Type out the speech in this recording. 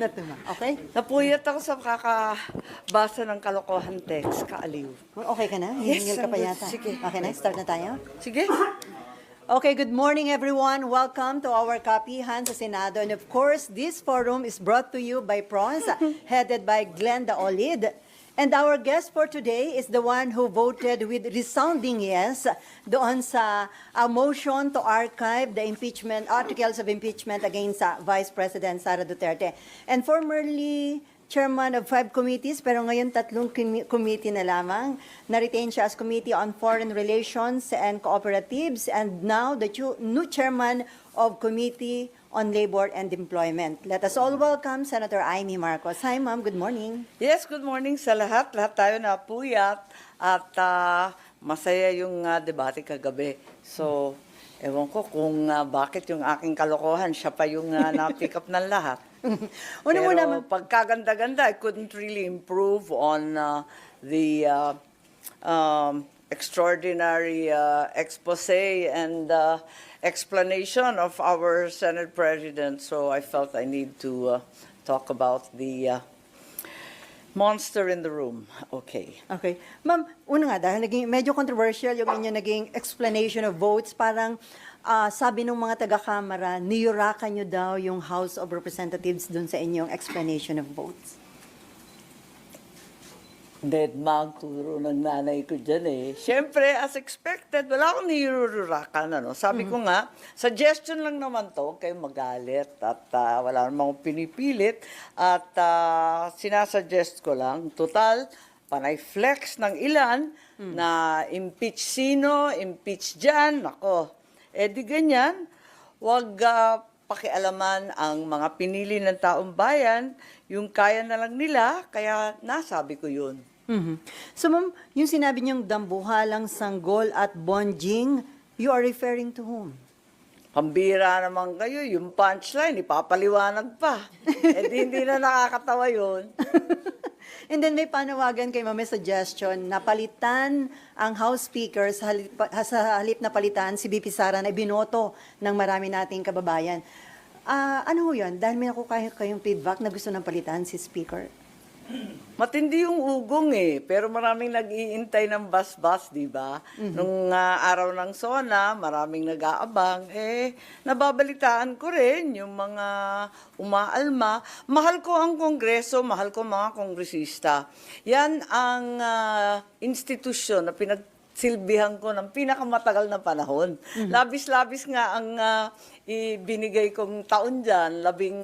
Natuma. Okay? Napuyat ako sa kakabasa ng kalokohan text, kaaliw. Okay ka na? Yes, ka pa yata. Sige. Okay na? Start na tayo? Sige. Okay, good morning everyone. Welcome to our kapihan sa Senado. And of course, this forum is brought to you by PRONS, headed by Glenda Olid. And our guest for today is the one who voted with resounding yes doon sa uh, motion to archive the impeachment, articles of impeachment against uh, Vice President Sara Duterte. And formerly chairman of five committees, pero ngayon tatlong commi- committee na lamang. Na-retain siya as Committee on Foreign Relations and Cooperatives, and now the new chairman of Committee on Labor and Employment. Let us all welcome Senator Amy Marcos. Hi, ma'am. Good morning. Yes, good morning sa lahat. Lahat tayo napuyat at ah, masaya yung ah, debate kagabi. So, ewan ko kung ah, bakit yung aking kalokohan, siya pa yung uh, na-pick up ng lahat. Una Pero muna, ma'am. pagkaganda-ganda, I couldn't really improve on uh, the uh, um, extraordinary uh, expose and uh, explanation of our Senate President. So I felt I need to uh, talk about the uh, monster in the room. Okay. Okay. Ma'am, una nga, dahil naging medyo controversial yung inyo naging explanation of votes, parang ah, sabi ng mga taga-kamara, niyurakan nyo daw yung House of Representatives dun sa inyong explanation of votes. Dead magturo ng nanay ko dyan eh. Siyempre, as expected, wala akong nirururakan. Ano. Sabi ko nga, suggestion lang naman to, kayong magalit. At ah, wala namang akong pinipilit. At ah, sinasuggest ko lang, total, panay flex ng ilan na impeach sino, impeach dyan. Ako, eh di ganyan, wag ah, pakialaman ang mga pinili ng taong bayan, yung kaya na lang nila, kaya nasabi ko yun. Mhm. So ma'am, yung sinabi niyong dambuhalang sanggol at bonjing, you are referring to whom? Pambira naman kayo, yung punchline, ipapaliwanag pa. eh di, hindi na nakakatawa yun. And then may panawagan kay ma'am, may suggestion na palitan ang House Speaker sa halip, sa halip na palitan si BP Sara na ibinoto ng marami nating kababayan. Ah, ano ho yun? Dahil may nakukuha kayong feedback na gusto ng palitan si Speaker. Matindi yung ugong eh, pero maraming nag-iintay ng bus-bus, di ba? Nung ah, araw ng SONA, maraming nag-aabang. Eh, nababalitaan ko rin yung mga umaalma. Mahal ko ang kongreso, mahal ko mga kongresista. Yan ang ah, institusyon na pinag silbihan ko ng pinakamatagal na panahon. Labis-labis nga ang ah, ibinigay kong taon dyan, labing